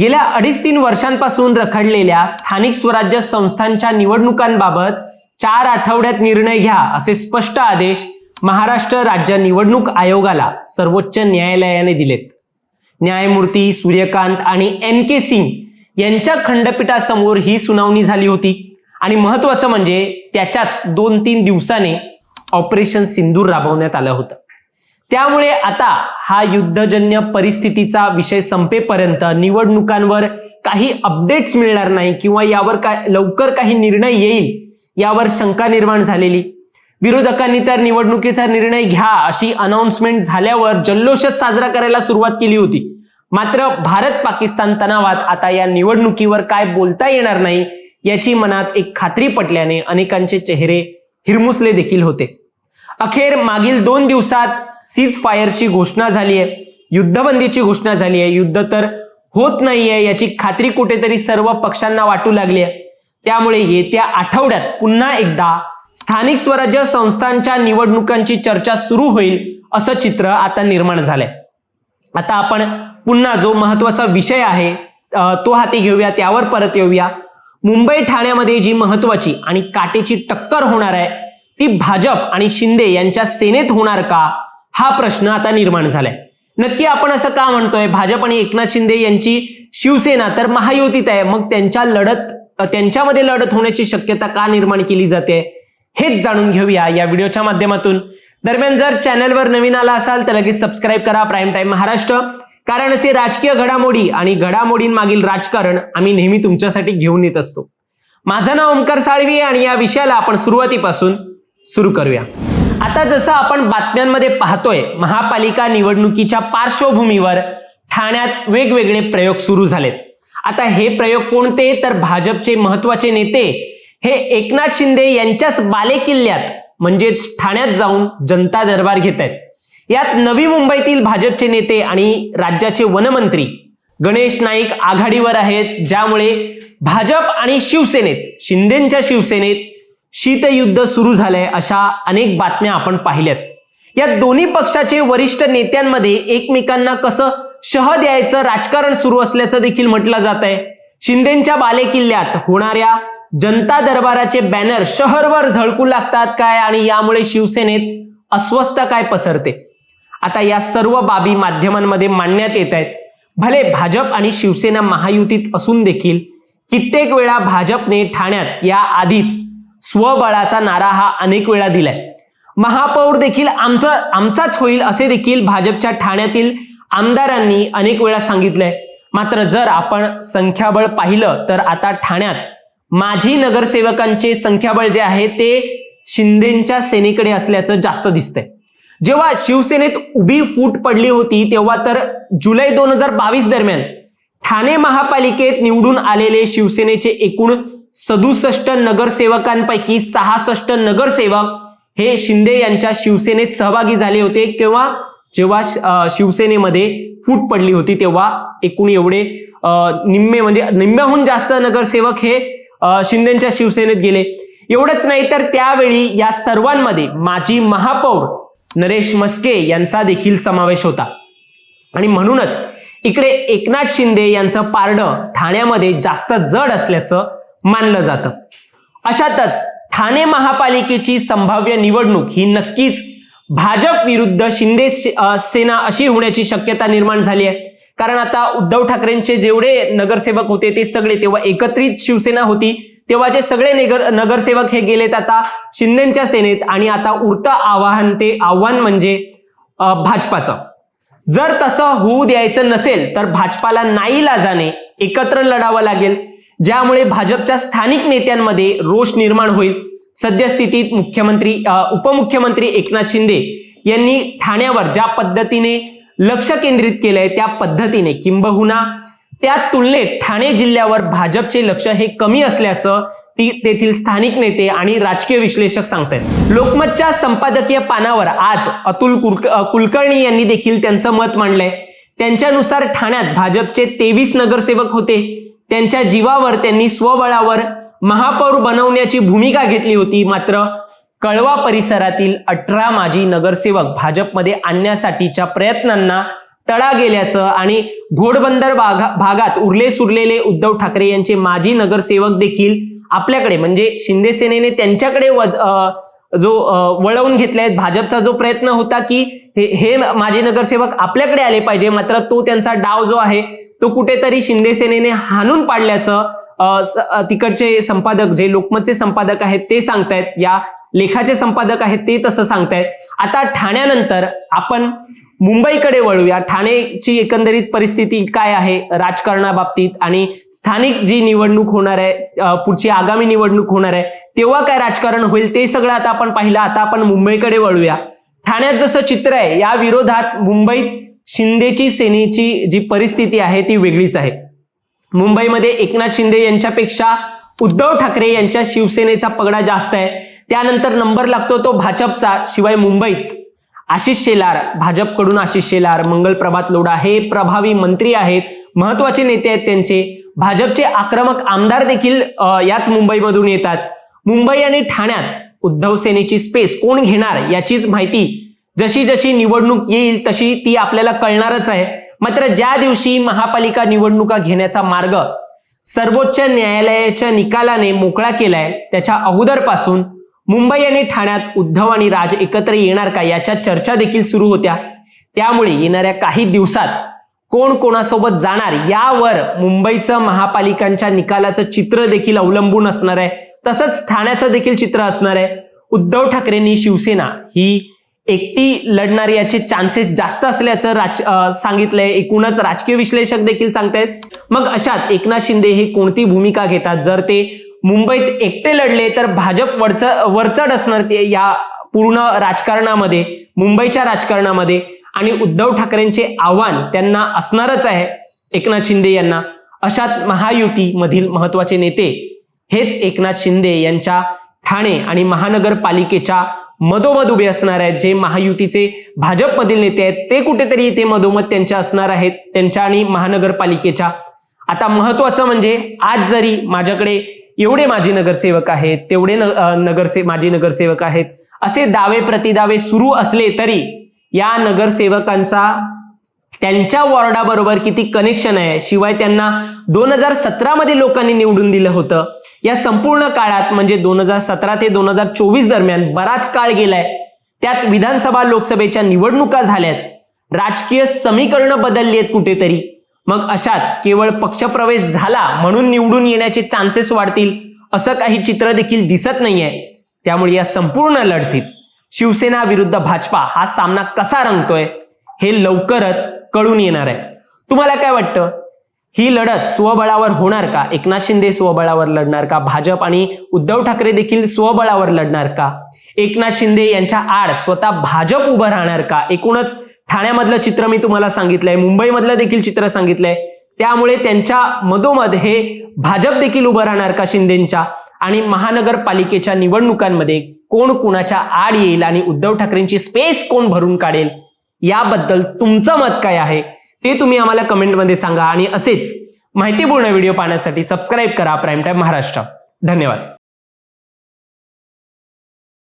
गेल्या अडीच तीन वर्षांपासून रखडलेल्या स्थानिक स्वराज्य संस्थांच्या निवडणुकांबाबत चार आठवड्यात निर्णय घ्या असे स्पष्ट आदेश महाराष्ट्र राज्य निवडणूक आयोगाला सर्वोच्च न्यायालयाने दिलेत. न्यायमूर्ती सूर्यकांत आणि एन के सिंग यांच्या खंडपीठासमोर ही सुनावणी झाली होती. आणि महत्वाचं म्हणजे त्याच्याच दोन तीन दिवसाने ऑपरेशन सिंदूर राबवण्यात आलं होतं. त्यामुळे आता हा युद्धजन्य परिस्थितीचा विषय संपेपर्यंत निवडणुकांवर काही अपडेट्स मिळणार नाही किंवा यावर काय लवकर काही निर्णय येईल यावर शंका निर्माण झालेली. विरोधकांनी तर निवडणुकीचा निर्णय घ्या अशी अनाउन्समेंट झाल्यावर जल्लोषच साजरा करायला सुरुवात केली होती. मात्र भारत पाकिस्तान तणावात आता या निवडणुकीवर काय बोलता येणार नाही याची मनात एक खात्री पटल्याने अनेकांचे चेहरे हिरमुसले देखील होते. अखेर मागील दोन दिवसात सीज फायरची घोषणा झाली आहे. युद्धबंदीची घोषणा झाली आहे. युद्ध तर होत नाहीये याची खात्री कुठेतरी सर्व पक्षांना वाटू लागली आहे. त्यामुळे येत्या आठवड्यात पुन्हा एकदा स्थानिक स्वराज्य संस्थांच्या निवडणुकांची चर्चा सुरू होईल असं चित्र आता निर्माण झालंय. आता आपण पुन्हा जो महत्त्वाचा विषय आहे तो हाती घेऊया त्यावर परत येऊया. मुंबई ठाण्यामध्ये जी महत्वाची आणि काटेची टक्कर होणार आहे ती भाजप आणि शिंदे यांच्या सेनेत होणार का? हा प्रश्न आता निर्माण झालाय. नक्की आपण असं का म्हणतोय? भाजप आणि एकनाथ शिंदे यांची शिवसेना तर महायुतीत आहे. मग त्यांच्या लढत त्यांच्यामध्ये लढत होण्याची शक्यता का निर्माण केली जाते? हेच जाणून घेऊया या व्हिडिओच्या माध्यमातून. दरम्यान जर चॅनलवर नवीन आला असाल तर लगेच सबस्क्राईब करा प्राईम टाईम महाराष्ट्र. कारण असे राजकीय घडामोडी आणि घडामोडींमागील राजकारण आम्ही नेहमी तुमच्यासाठी घेऊन येत असतो. माझं नाव ओमकार साळवी आणि या विषयाला आपण सुरुवातीपासून सुरू करूया. आता जसं आपण बातम्यांमध्ये पाहतोय महापालिका निवडणुकीच्या पार्श्वभूमीवर ठाण्यात वेगवेगळे प्रयोग सुरू झालेत. आता हे प्रयोग कोणते? तर भाजपचे महत्त्वाचे नेते हे एकनाथ शिंदे यांच्याच बालेकिल्ल्यात म्हणजेच ठाण्यात जाऊन जनता दरबार घेत आहेत यात नवी मुंबईतील भाजपचे नेते आणि राज्याचे वनमंत्री गणेश नाईक आघाडीवर आहेत ज्यामुळे भाजप आणि शिवसेनेत शिंदेच्या शिवसेनेत शीतयुद्ध सुरू झालंय अशा अनेक बातम्या आपण पाहिल्यात. या दोन्ही पक्षाचे वरिष्ठ नेत्यांमध्ये एकमेकांना कसं शह द्यायचं राजकारण सुरू असल्याचं देखील म्हटलं जात आहे शिंदेच्या बालेकिल्ल्यात होणाऱ्या जनता दरबाराचे बॅनर शहरवर झळकू लागतात काय आणि यामुळे शिवसेनेत अस्वस्थ काय पसरते? आता या सर्व बाबी माध्यमांमध्ये मांडण्यात येत आहेत. भले भाजप आणि शिवसेना महायुतीत असून देखील कित्येक वेळा भाजपने ठाण्यात या आधीच स्वबळाचा नारा हा अनेक वेळा दिलाय. महापौर देखील आमचा आमचाच होईल असे देखील भाजपच्या ठाण्यातील आमदारांनी अनेक वेळा सांगितलंय. मात्र जर आपण संख्याबळ पाहिलं तर आता ठाण्यात माजी नगरसेवकांचे संख्याबळ जे आहे ते शिंदेच्या सेनेकडे असल्याचं जास्त दिसतंय. जेव्हा शिवसेनेत उभी फूट पडली होती तेव्हा तर जुलै दोन हजार बावीस दरम्यान ठाणे महापालिकेत निवडून आलेले शिवसेनेचे एकूण सदुसष्ट नगरसेवकांपैकी सहासष्ट नगरसेवक हे शिंदे यांच्या शिवसेनेत सहभागी झाले होते किंवा जेव्हा शिवसेनेमध्ये फूट पडली होती तेव्हा एकूण एवढे निम्मे म्हणजे निम्म्याहून जास्त नगरसेवक हे शिंदेच्या शिवसेनेत गेले. एवढंच नाही तर त्यावेळी या सर्वांमध्ये माजी महापौर नरेश मस्के यांचा देखील समावेश होता. आणि म्हणूनच इकडे एकनाथ शिंदे यांचं पारडं ठाण्यामध्ये जास्त जड असल्याचं मानलं जातं. अशातच ठाणे महापालिकेची संभाव्य निवडणूक ही नक्कीच भाजप विरुद्ध शिंदे सेना अशी होण्याची शक्यता निर्माण झाली आहे. कारण आता उद्धव ठाकरेंचे जेवढे नगरसेवक होते ते सगळे तेव्हा एकत्रित शिवसेना होती. तेव्हाचे सगळे नगर नगरसेवक हे गेलेत आता शिंदेच्या सेनेत आणि आता उरतं आव्हान ते आव्हान म्हणजे भाजपाचं. जर तसं होऊ द्यायचं नसेल तर भाजपाला नाईलाजाने एकत्र लढावं लागेल. ज्यामुळे भाजपच्या स्थानिक नेत्यांमध्ये रोष निर्माण होईल. सद्यस्थितीत मुख्यमंत्री उपमुख्यमंत्री एकनाथ शिंदे यांनी ठाण्यावर ज्या पद्धतीने लक्ष केंद्रित केलंय त्या पद्धतीने किंबहुना त्या तुलनेत ठाणे जिल्ह्यावर भाजपचे लक्ष हे कमी असल्याचं ती तेथील स्थानिक नेते आणि राजकीय विश्लेषक सांगतायत. लोकमतच्या संपादकीय पानावर आज अतुल कुलकर्णी यांनी देखील त्यांचं मत मांडलंय. त्यांच्यानुसार ठाण्यात भाजपचे तेवीस नगरसेवक होते. त्यांच्या जीवावर त्यांनी स्वबळावर महापौर बनवण्याची भूमिका घेतली होती. मात्र कळवा परिसरातील अठरा माजी नगरसेवक भाजपमध्ये आणण्यासाठीच्या प्रयत्नांना तडा गेल्याचं आणि घोडबंदर भागा- भागात उरले सुरलेले उद्धव ठाकरे यांचे माजी नगरसेवक देखील आपल्याकडे म्हणजे शिंदे सेनेने त्यांच्याकडे वद- अ, जो वळवून वळवून आहेत भाजपचा जो प्रयत्न होता की हे हे माजी नगरसेवक आपल्याकडे आले पाहिजे. मात्र तो त्यांचा डाव जो आहे तो कुठेतरी शिंदे सेनेने हाणून पाडल्याचं तिकडचे संपादक जे लोकमतचे संपादक आहेत ते सांगतायत या लेखाचे संपादक आहेत ते तसं सांगतायत. आता ठाण्यानंतर आपण मुंबईकडे वळूया. ठाणेची एकंदरीत परिस्थिती काय आहे? राजकारणाबाबतीत आणि स्थानिक जी निवडणूक होणार आहे पुढची आगामी निवडणूक होणार आहे तेव्हा काय राजकारण होईल ते सगळं आता आपण पाहिलं. आता आपण मुंबईकडे वळूया. ठाण्यात जसं चित्र आहे या विरोधात मुंबईत शिंदेची सेनेची जी परिस्थिती आहे ती वेगळीच आहे. मुंबईमध्ये एकनाथ शिंदे यांच्यापेक्षा उद्धव ठाकरे यांच्या शिवसेनेचा पगडा जास्त आहे. त्यानंतर नंबर लागतो तो भाजपचा शिवाय मुंबईत. आशिष शेलार भाजपकडून आशिष शेलार मंगल प्रभात लोढा हे प्रभावी मंत्री आहेत महत्त्वाचे नेते आहेत त्यांचे. भाजपचे आक्रमक आमदार देखील याच मुंबईमधून येतात. मुंबई आणि ठाण्यात उद्धव सेनेची स्पेस कोण घेणार याचीच माहिती जशी जशी निवडणूक येईल तशी ती आपल्याला कळणारच आहे. मात्र ज्या दिवशी महापालिका निवडणुका घेण्याचा मार्ग सर्वोच्च न्यायालयाच्या निकालाने मोकळा केलाय त्याच्या अगोदरपासून मुंबई आणि ठाण्यात उद्धव आणि राज एकत्र येणार का याच्या चर्चा देखील सुरू होत्या. त्यामुळे येणाऱ्या काही दिवसात कोण कोणासोबत जाणार यावर मुंबईचं महापालिकांच्या निकालाचं चित्र देखील अवलंबून असणार आहे. तसंच ठाण्याचं देखील चित्र असणार आहे. उद्धव ठाकरेंनी शिवसेना ही एकटी लढणारी याचे चान्सेस जास्त असल्याचं राज सांगितलंय. एकूणच राजकीय विश्लेषक देखील सांगतायत. मग अशात एकनाथ शिंदे हे कोणती भूमिका घेतात? जर ते मुंबईत एकटे लढले तर भाजप वरच वरचढ असणार ते या पूर्ण राजकारणामध्ये मुंबईच्या राजकारणामध्ये. आणि उद्धव ठाकरेंचे आव्हान त्यांना असणारच आहे एकनाथ शिंदे यांना. अशात महायुती मधील महत्त्वाचे नेते हेच एकनाथ शिंदे यांच्या ठाणे आणि महानगरपालिकेच्या मधोमध उभे असणार आहेत. जे महायुतीचे भाजपमधील नेते आहेत ते कुठेतरी इथे मधोमध त्यांच्या असणार आहेत. त्यांच्या आणि महानगरपालिकेच्या. आता महत्वाचं म्हणजे आज जरी माझ्याकडे एवढे माजी नगरसेवक आहेत तेवढे न- नगरसे माजी नगरसेवक आहेत असे दावे प्रतिदावे सुरू असले तरी या नगरसेवकांचा त्यांच्या वॉर्डाबरोबर किती कनेक्शन आहे शिवाय त्यांना दोन हजार सतरा मध्ये लोकांनी निवडून दिलं होतं. या संपूर्ण काळात म्हणजे दोन हजार सतरा ते दोन हजार चोवीस दरम्यान बराच काळ गेलाय. त्यात विधानसभा लोकसभेच्या निवडणुका झाल्यात. राजकीय समीकरणं बदलली आहेत कुठेतरी. मग अशात केवळ पक्षप्रवेश झाला म्हणून निवडून येण्याचे चान्सेस वाढतील असं काही चित्र देखील दिसत नाहीये. त्यामुळे या संपूर्ण लढतीत शिवसेना विरुद्ध भाजपा हा सामना कसा रंगतोय हे लवकरच कळून येणार आहे. तुम्हाला काय वाटतं? ही लढत स्वबळावर होणार का? एकनाथ शिंदे स्वबळावर लढणार का? भाजप आणि उद्धव ठाकरे देखील स्वबळावर लढणार का? एकनाथ शिंदे यांच्या आड स्वतः भाजप उभं राहणार का? एकूणच ठाण्यामधलं चित्र मी तुम्हाला सांगितलंय मुंबईमधलं देखील चित्र सांगितलंय. त्यामुळे त्यांच्या मधोमध हे भाजप देखील उभं राहणार का शिंदेच्या? आणि महानगरपालिकेच्या निवडणुकांमध्ये कोण कुणाच्या आड येईल आणि उद्धव ठाकरेंची स्पेस कोण भरून काढेल? याबद्दल तुमचं मत काय आहे ते तुम्ही आम्हाला कमेंटमध्ये सांगा आणि असेच माहितीपूर्ण व्हिडिओ पाहण्यासाठी सबस्क्राईब करा प्राईम टाईम महाराष्ट्र धन्यवाद.